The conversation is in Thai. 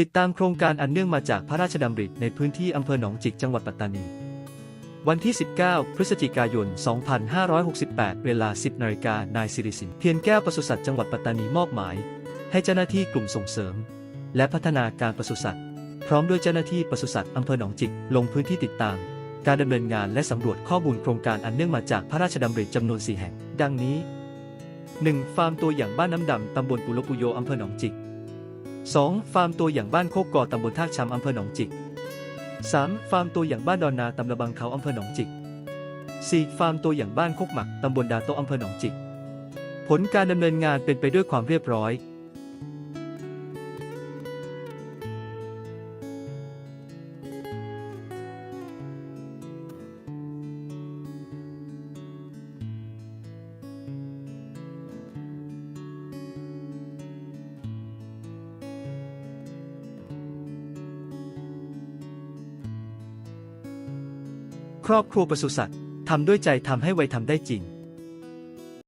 ติดตามโครงการอันเนื่องมาจากพระราชดำริในพื้นที่อำเภอหนองจิกจังหวัดปัตตานี วันที่ 19 พฤศจิกายน 2568 เวลา 10นาฬิกานายสิริสิน เพียรแก้วปศุสัตว์จังหวัดปัตตานีมอบหมาย ให้เจ้าหน้าที่กลุ่มส่งเสริม และพัฒนาการปศุสัตว์ พร้อมด้วยเจ้าหน้าที่ปศุสัตว์อำเภอหนองจิกลงพื้นที่ติดตาม การดำเนินงานและสำรวจข้อมูลโครงการอันเนื่องมาจากพระราชดำริจำนวน 4 แห่ง ดังนี้ 1. ฟาร์มตัวอย่างบ้านน้ำดำตำบลปุโลปุโยอำเภอหนองจิก 2. ฟาร์มตัวอย่างบ้านโคกกอตำบลท่าช้ำอำเภอหนองจิก 3. ฟาร์มตัวอย่างบ้านดอนนาตำระบังเขาอำเภอหนองจิก 4. ฟาร์มตัวอย่างบ้านโคกหมักตำบลดาโตอำเภอหนองจิก ผลการดำเนินงานเป็นไปด้วยความเรียบร้อย ครอบครัวปศุสัตว์ทำด้วยใจทำให้ไวทำได้จริง